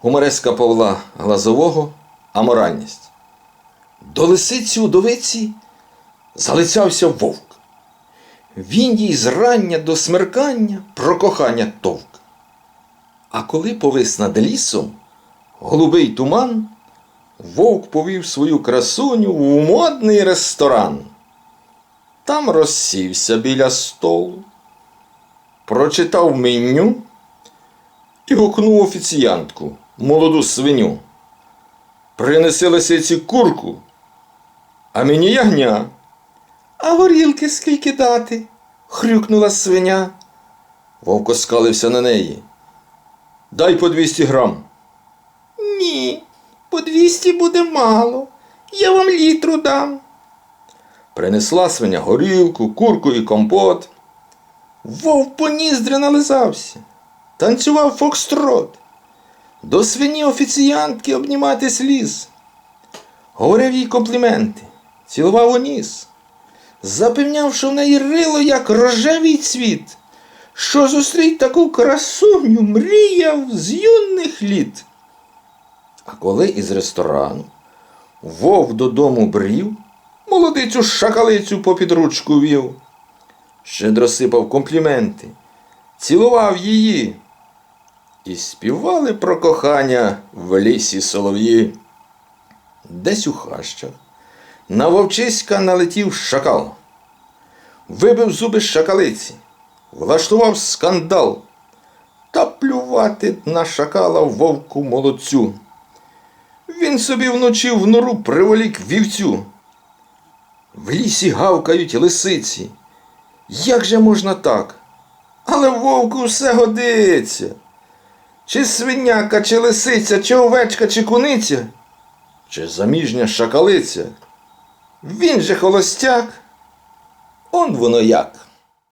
Гумореска Павла Глазового Аморальність. До лисиці удовиці залицявся вовк. Він їй зрання до смеркання про кохання товк. А коли повис над лісом голубий туман, вовк повів свою красуню в модний ресторан. Там розсівся біля столу, прочитав меню і гукнув офіціантку, молоду свиню. Принеси лисиці курку, а мені ягня. А горілки скільки дати? хрюкнула свиня. Вовко скалився на неї. Дай по 200 грам. Ні, по 200 буде мало. Я вам літру дам. Принесла свиня горілку, курку і компот. Вовк по ніздрі нализався, танцював фокстрот. До свині офіціантки обніматись ліз. Говорив їй компліменти, цілував у ніс. Запевняв, що в неї рило, як рожевий цвіт, що зустріть таку красуню мріяв з юних літ. А коли із ресторану вовк додому брів, молодицю шакалицю попід ручку вів, щедро сипав компліменти, цілував її. І співали про кохання в лісі солов'ї. Десь у хащах на вовчиська налетів шакал, вибив зуби шакалиці, влаштував скандал та плювати на шакала вовку молодцю. Він собі вночі в нору приволік вівцю. В лісі гавкають лисиці. Як же можна так? Але вовку все годиться. Чи свиняка, чи лисиця, чи овечка, чи куниця, чи заміжня шакалиця. Він же холостяк. Он воно як.